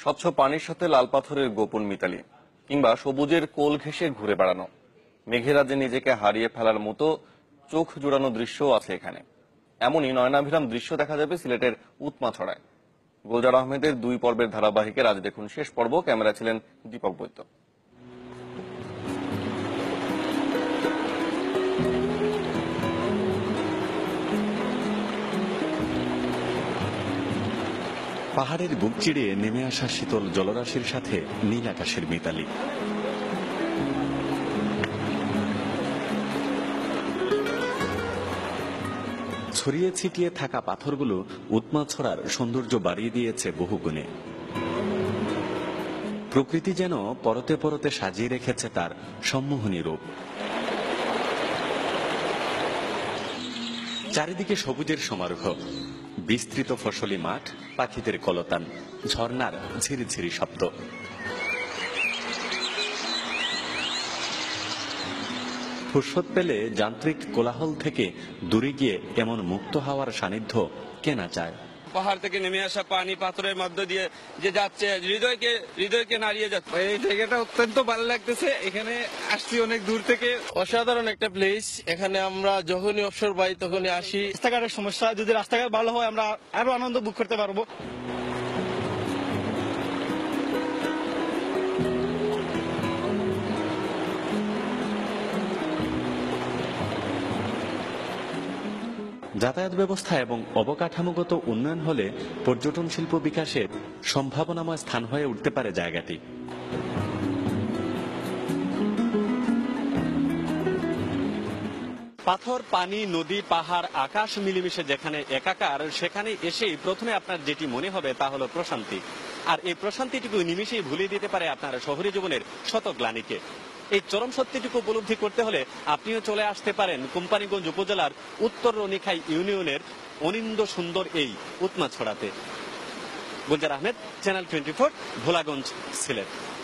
স্বচ্ছ পানির সাথে লাল পাথরের গোপন মিতালি, কিংবা সবুজের কোল ঘেঁষে ঘুরে বেড়ানো। মেঘের রাজ্যে নিজেকে হারিয়ে ফেলার মতো চোখ জুড়ানো দৃশ্যও আছে এখানে। এমনই নয়নাভিরাম দৃশ্য দেখা যাবে সিলেটের উৎমাছড়ায়। গোলজার আহমেদের দুই পর্বের ধারাবাহিকের আজ দেখুন শেষ পর্ব। ক্যামেরা ছিলেন দীপক বৈদ্য। পাহাড়ের বুক চিড়ে নেমে আসা শীতল জলরাশির সাথে নীল আকাশের মিতালি। ছড়িয়ে ছিটিয়ে থাকা পাথরগুলো উৎমা ছড়ার সৌন্দর্য বাড়িয়ে দিয়েছে বহুগুণে। প্রকৃতি যেন পরতে পরতে সাজিয়ে রেখেছে তার সম্মোহনী রূপ। চারিদিকে সবুজের সমারোহ। বিস্তৃত ফসলি মাঠ, পাখিদের কলতান ঝর্নার ঝিরিঝিরি শব্দ। ফুরসত পেলে যান্ত্রিক কোলাহল থেকে দূরে গিয়ে এমন মুক্ত হওয়ার সান্নিধ্য কেনা চায় পাহাড় থেকে নেমে আসা পানি পাথরের মধ্য দিয়ে যে যাচ্ছে হৃদয়কে হৃদয়কে নাড়িয়ে যাচ্ছে। এই জায়গাটা অত্যন্ত ভালো লাগতেছে। এখানে আসছি অনেক দূর থেকে। অসাধারণ একটা প্লেস এখানে আমরা যখনই অবসর পাই তখনই আসি। রাস্তাঘাটের সমস্যা যদি রাস্তাঘাট ভালো হয় আমরা আরও আনন্দ বুক করতে পারব। যাতায়াত ব্যবস্থা এবং অবকাঠামোগত উন্নয়ন হলে পর্যটন শিল্প বিকাশের সম্ভাবনাময় স্থান হয়ে উঠতে পারে জায়গাটি। পাথর, পানি, নদী, পাহাড়, আকাশ মিলেমিশে যেখানে একাকার, সেখানে এসেই প্রথমে আপনার যেটি মনে হবে তা হলো প্রশান্তি। আর এই প্রশান্তিটুকু নিমিশেই ভুলিয়ে দিতে পারে আপনার শহরী জীবনের শত গ্লানিকে এই চরম সত্যিটুকু উপলব্ধি করতে হলে আপনিও চলে আসতে পারেন কোম্পানিগঞ্জ উপজেলার উত্তর রনিখাই ইউনিয়নের অনিন্দ সুন্দর এই উৎমা ছড়াতে Gulzar Ahmed channel twenty four Bholaganj, Sylhet.